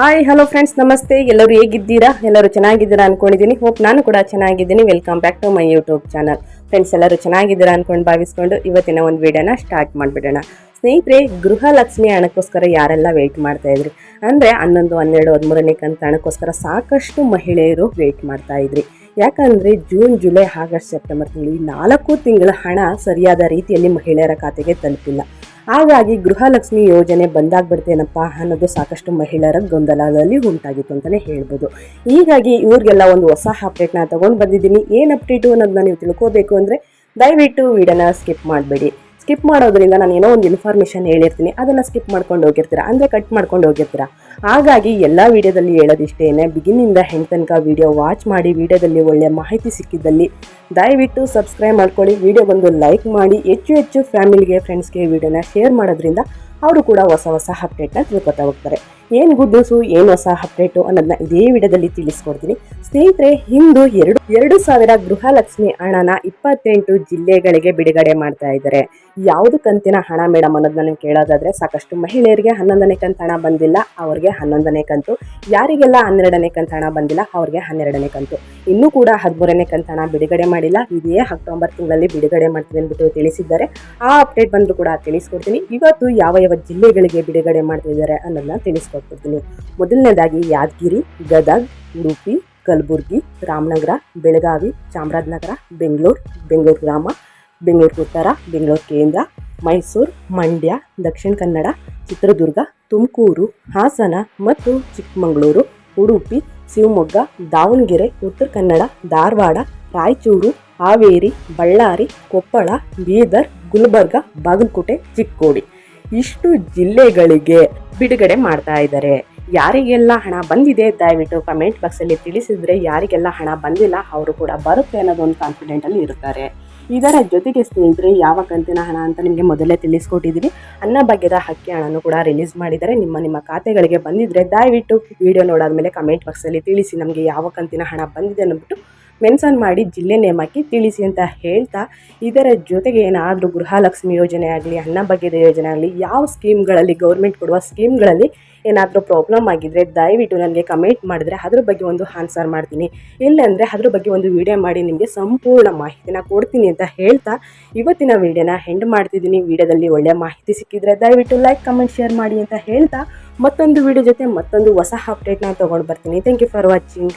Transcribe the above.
Hi hello friends ನಮಸ್ತೆ. ಎಲ್ಲರೂ ಹೇಗಿದ್ದೀರಾ? ಎಲ್ಲರೂ ಚೆನ್ನಾಗಿದ್ದೀರಾ ಅನ್ಕೊಂಡಿದ್ದೀನಿ. ಹೋಪ್ ನಾನು ಕೂಡ ಚೆನ್ನಾಗಿದ್ದೀನಿ. Welcome back to my YouTube channel friends ಎಲ್ಲರೂ ಚೆನ್ನಾಗಿದ್ದೀರಾ ಅಂದ್ಕೊಂಡು ಭಾವಿಸ್ಕೊಂಡು ಇವತ್ತಿನ ಒಂದು ವಿಡಿಯೋನ ಸ್ಟಾರ್ಟ್ ಮಾಡಿಬಿಡೋಣ. ಸ್ನೇಹಿತರೆ, ಗೃಹಲಕ್ಷ್ಮಿ ಹಣಕ್ಕೋಸ್ಕರ ಯಾರೆಲ್ಲ ವೆಯ್ಟ್ ಮಾಡ್ತಾ ಇದ್ರಿ? ಅಂದರೆ ಹನ್ನೊಂದು, ಹನ್ನೆರಡು, ಹದಿಮೂರನೇ ಕಂತ ಹಣಕ್ಕೋಸ್ಕರ ಸಾಕಷ್ಟು ಮಹಿಳೆಯರು ವೆಯ್ಟ್ ಮಾಡ್ತಾ ಇದ್ರಿ. ಯಾಕಂದರೆ ಜೂನ್ ಜುಲೈ ಆಗಸ್ಟ್ ಸೆಪ್ಟೆಂಬರ್ ತಿಂಗಳು ಈ ನಾಲ್ಕು ತಿಂಗಳ ಹಣ ಸರಿಯಾದ ರೀತಿಯಲ್ಲಿ ಮಹಿಳೆಯರ ಖಾತೆಗೆ ತಲುಪಿಲ್ಲ. ಹಾಗಾಗಿ ಗೃಹಲಕ್ಷ್ಮಿ ಯೋಜನೆ ಬಂದಾಗ್ಬಿಡ್ತೇನಪ್ಪ ಅನ್ನೋದು ಸಾಕಷ್ಟು ಮಹಿಳೆಯರ ಗೊಂದಲದಲ್ಲಿ ಉಂಟಾಗಿತ್ತು ಅಂತಲೇ ಹೇಳ್ಬೋದು. ಹೀಗಾಗಿ ಇವ್ರಿಗೆಲ್ಲ ಒಂದು ಹೊಸ ಅಪ್ಡೇಟ್ನ ತೊಗೊಂಡು ಬಂದಿದ್ದೀನಿ. ಏನು ಅಪ್ಡೇಟು ಅನ್ನೋದನ್ನ ನೀವು ತಿಳ್ಕೋಬೇಕು ಅಂದರೆ ದಯವಿಟ್ಟು ವಿಡಿಯೋನ ಸ್ಕಿಪ್ ಮಾಡಬೇಡಿ. ಸ್ಕಿಪ್ ಮಾಡೋದ್ರಿಂದ ನಾನು ಏನೋ ಒಂದು ಇನ್ಫಾರ್ಮೇಷನ್ ಹೇಳಿರ್ತೀನಿ. ಅದನ್ನು ಸ್ಕಿಪ್ ಮಾಡ್ಕೊಂಡು ಹೋಗಿರ್ತೀರಾ? ಅಂದರೆ ಕಟ್ ಮಾಡ್ಕೊಂಡು ಹೋಗಿರ್ತೀರಾ? ಹಾಗಾಗಿ ಎಲ್ಲ ವಿಡಿಯೋದಲ್ಲಿ ಹೇಳೋದಿಷ್ಟೇನೆ ಬಿಗಿನಿಂದ ಹೆಣ್ಣು ತನಕ ವಿಡಿಯೋ ವಾಚ್ ಮಾಡಿ, ವಿಡಿಯೋದಲ್ಲಿ ಒಳ್ಳೆಯ ಮಾಹಿತಿ ಸಿಕ್ಕಿದ್ದಲ್ಲಿ ದಯವಿಟ್ಟು ಸಬ್ಸ್ಕ್ರೈಬ್ ಮಾಡ್ಕೊಳ್ಳಿ ವಿಡಿಯೋಗೊಂದು ಲೈಕ್ ಮಾಡಿ, ಹೆಚ್ಚು ಹೆಚ್ಚು ಫ್ಯಾಮಿಲಿಗೆ ಫ್ರೆಂಡ್ಸ್ಗೆ ವೀಡಿಯೋನ ಶೇರ್ ಮಾಡೋದ್ರಿಂದ ಅವರು ಕೂಡ ಹೊಸ ಹೊಸ ಅಪ್ಡೇಟ್ನ ತಿಳ್ಕೊತಾ ಹೋಗ್ತಾರೆ. ಏನು ಗುಡ್ ನ್ಯೂಸು ಏನು ಹೊಸ ಅಪ್ಡೇಟು ಅನ್ನೋದನ್ನ ಇದೇ ವಿಡಿಯೋದಲ್ಲಿ ತಿಳಿಸ್ಕೊಡ್ತೀನಿ. ಸ್ನೇಹಿತರೆ, ಇಂದು ಎರಡು ಎರಡು ಸಾವಿರ ಗೃಹಲಕ್ಷ್ಮಿ ಹಣನ ಇಪ್ಪತ್ತೆಂಟು ಜಿಲ್ಲೆಗಳಿಗೆ ಬಿಡುಗಡೆ ಮಾಡ್ತಾ ಇದ್ದಾರೆ. ಯಾವುದು ಕಂತಿನ ಹಣ ಮೇಡಮ್ ಅನ್ನೋದನ್ನ ನೀವು ಕೇಳೋದಾದರೆ ಸಾಕಷ್ಟು ಮಹಿಳೆಯರಿಗೆ ಹನ್ನೊಂದನೇ ಕಂತು ಹಣ ಬಂದಿಲ್ಲ, ಅವ್ರಿಗೆ ಹನ್ನೊಂದನೇ ಕಂತು. ಯಾರಿಗೆಲ್ಲ ಹನ್ನೆರಡನೇ ಕಂತು ಹಣ ಬಂದಿಲ್ಲ, ಅವ್ರಿಗೆ ಹನ್ನೆರಡನೇ ಕಂತು. ಇನ್ನೂ ಕೂಡ ಹದಿಮೂರನೇ ಕಂತು ಹಣ ಬಿಡುಗಡೆ ಮಾಡಿಲ್ಲ. ಇದೇ ಅಕ್ಟೋಬರ್ ತಿಂಗಳಲ್ಲಿ ಬಿಡುಗಡೆ ಮಾಡ್ತೀನಿ ಅಂದ್ಬಿಟ್ಟು ತಿಳಿಸಿದ್ದಾರೆ. ಆ ಅಪ್ಡೇಟ್ ಬಂದರೂ ಕೂಡ ತಿಳಿಸ್ಕೊಡ್ತೀನಿ. ಇವತ್ತು ಯಾವ ಯಾವ ಜಿಲ್ಲೆಗಳಿಗೆ ಬಿಡುಗಡೆ ಮಾಡ್ತಿದ್ದಾರೆ ಅನ್ನೋದನ್ನ ತಿಳಿಸ್ಕೊಟ್ಬಿಡ್ತೀನಿ ಮೊದಲನೇದಾಗಿ ಯಾದಗಿರಿ, ಗದಗ್, ಉಡುಪಿ, ಕಲಬುರಗಿ, ರಾಮನಗರ, ಬೆಳಗಾವಿ, ಚಾಮರಾಜನಗರ, ಬೆಂಗಳೂರು ಬೆಂಗಳೂರು ಗ್ರಾಮ, ಬೆಂಗಳೂರು ಉತ್ತರ, ಬೆಂಗಳೂರು ಕೇಂದ್ರ, ಮೈಸೂರು, ಮಂಡ್ಯ, ದಕ್ಷಿಣ ಕನ್ನಡ, ಚಿತ್ರದುರ್ಗ, ತುಮಕೂರು, ಹಾಸನ ಮತ್ತು ಚಿಕ್ಕಮಗಳೂರು, ಉಡುಪಿ, ಶಿವಮೊಗ್ಗ, ದಾವಣಗೆರೆ, ಉತ್ತರ ಕನ್ನಡ, ಧಾರವಾಡ, ರಾಯಚೂರು, ಹಾವೇರಿ, ಬಳ್ಳಾರಿ, ಕೊಪ್ಪಳ, ಬೀದರ್, ಗುಲ್ಬರ್ಗ, ಬಾಗಲಕೋಟೆ, ಚಿಕ್ಕೋಡಿ. ಇಷ್ಟು ಜಿಲ್ಲೆಗಳಿಗೆ ಬಿಡುಗಡೆ ಮಾಡ್ತಾ ಇದ್ದಾರೆ. ಯಾರಿಗೆಲ್ಲ ಹಣ ಬಂದಿದೆ ದಯವಿಟ್ಟು ಕಮೆಂಟ್ ಬಾಕ್ಸಲ್ಲಿ ತಿಳಿಸಿದ್ರೆ ಯಾರಿಗೆಲ್ಲ ಹಣ ಬಂದಿಲ್ಲ ಅವರು ಕೂಡ ಬರುತ್ತೆ ಅನ್ನೋದು ಒಂದು ಕಾನ್ಫಿಡೆಂಟಲ್ಲಿ ಇರ್ತಾರೆ. ಇದರ ಜೊತೆಗೆ ಸ್ನೇಹಿತರೆ, ಯಾವ ಕಂತಿನ ಹಣ ಅಂತ ನಿಮಗೆ ಮೊದಲೇ ತಿಳಿಸ್ಕೊಟ್ಟಿದ್ದೀನಿ. ಅನ್ನಭಾಗ್ಯದ ಹಕ್ಕಿ ಹಣನೂ ಕೂಡ ರಿಲೀಸ್ ಮಾಡಿದ್ದಾರೆ. ನಿಮ್ಮ ನಿಮ್ಮ ಖಾತೆಗಳಿಗೆ ಬಂದಿದ್ರೆ ದಯವಿಟ್ಟು ವಿಡಿಯೋ ನೋಡಾದ್ಮೇಲೆ ಕಮೆಂಟ್ ಬಾಕ್ಸಲ್ಲಿ ತಿಳಿಸಿ ನಮಗೆ ಯಾವ ಕಂತಿನ ಹಣ ಬಂದಿದೆ ಅಂದ್ಬಿಟ್ಟು ಮೆನ್ಷನ್ ಮಾಡಿ ಜಿಲ್ಲೆ ನೇಮ್ ಹಾಕಿ ತಿಳಿಸಿ ಅಂತ ಹೇಳ್ತಾ, ಇದರ ಜೊತೆಗೆ ಏನಾದರೂ ಗೃಹಲಕ್ಷ್ಮಿ ಯೋಜನೆ ಆಗಲಿ ಅನ್ನಭಾಗ್ಯದ ಯೋಜನೆ ಆಗಲಿ, ಯಾವ ಸ್ಕೀಮ್ಗಳಲ್ಲಿ, ಗೌರ್ಮೆಂಟ್ ಕೊಡುವ ಸ್ಕೀಮ್ಗಳಲ್ಲಿ ಏನಾದರೂ ಪ್ರಾಬ್ಲಮ್ ಆಗಿದ್ದರೆ ದಯವಿಟ್ಟು ನನಗೆ ಕಮೆಂಟ್ ಮಾಡಿದ್ರೆ ಅದ್ರ ಬಗ್ಗೆ ಒಂದು ಆನ್ಸರ್ ಮಾಡ್ತೀನಿ. ಇಲ್ಲಾಂದರೆ ಅದ್ರ ಬಗ್ಗೆ ಒಂದು ವಿಡಿಯೋ ಮಾಡಿ ನಿಮಗೆ ಸಂಪೂರ್ಣ ಮಾಹಿತಿನ ಕೊಡ್ತೀನಿ ಅಂತ ಹೇಳ್ತಾ, ಇವತ್ತಿನ ವಿಡಿಯೋನ ಹೆಂಡ್ ಮಾಡ್ತಿದ್ದೀನಿ. ವಿಡಿಯೋದಲ್ಲಿ ಒಳ್ಳೆಯ ಮಾಹಿತಿ ಸಿಕ್ಕಿದ್ರೆ ದಯವಿಟ್ಟು ಲೈಕ್ ಕಮೆಂಟ್ ಶೇರ್ ಮಾಡಿ ಅಂತ ಹೇಳ್ತಾ, ಮತ್ತೊಂದು ವಿಡಿಯೋ ಜೊತೆ ಮತ್ತೊಂದು ಹೊಸ ಅಪ್ಡೇಟ್ನ ತೊಗೊಂಡು ಬರ್ತೀನಿ. Thank you for watching